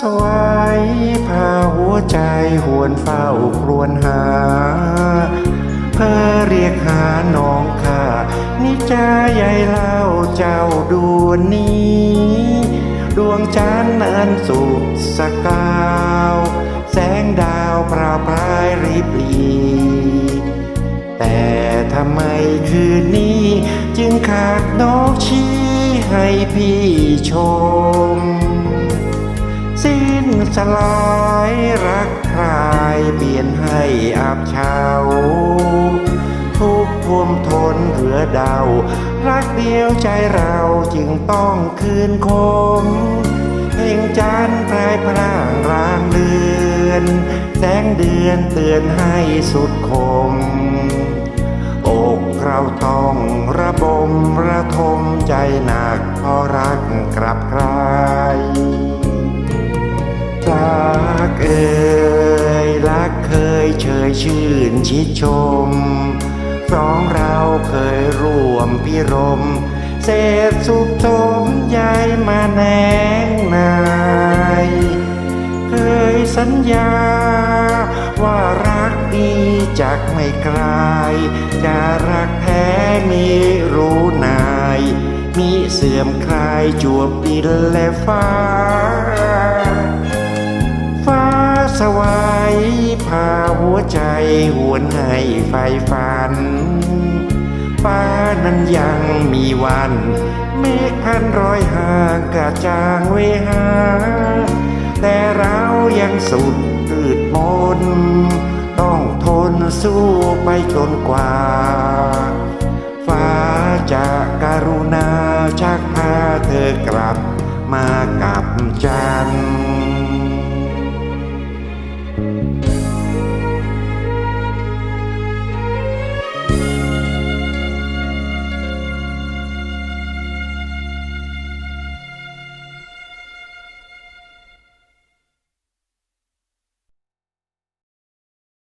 สวยพาหัวใจหวนเฝ้าครวญหา เพื่อเรียกหาน้องข้านิจาใหญ่เล่าเจ้าดวนนี้ ดวงจันทร์อันสุกสกาว แสงดาวพราวพรายริบลีแต่ทำไมคืนนี้ จึงขาดนกชี้ให้พี่ชม สลายรักใครเปลี่ยนให้อับเฉาทุกข์ท่วมทนเหลือเดารักเดียวใจเราจึงต้องคืนคมเพ่งจันทร์พรายพร่างรางเดือน แสงเดือนเตือนให้สุดคม อกเราต้องระบมระทมใจหนักเพราะรักกลับใคร เอ่ยรักเคยเชยชื่นชิดชมสองเราเคยร่วมพิรม เศษสุขสมยายมาแนงนาย เคยสัญญา ว่ารักดีจากไม่ไกลจะรักแท้มีรู้นาย มีเสื่อมคลายจวบดินและฟ้า พาหัวใจหวนให้ไฟฝันฟ้านั้นยังมีวันเมฆพันร้อยห่างกระจางเวหา แต่เรายังสุดตืดมนต้องทนสู้ไปจนกว่า ฟ้าจะการุณาชักพาเธอกลับมากับใจ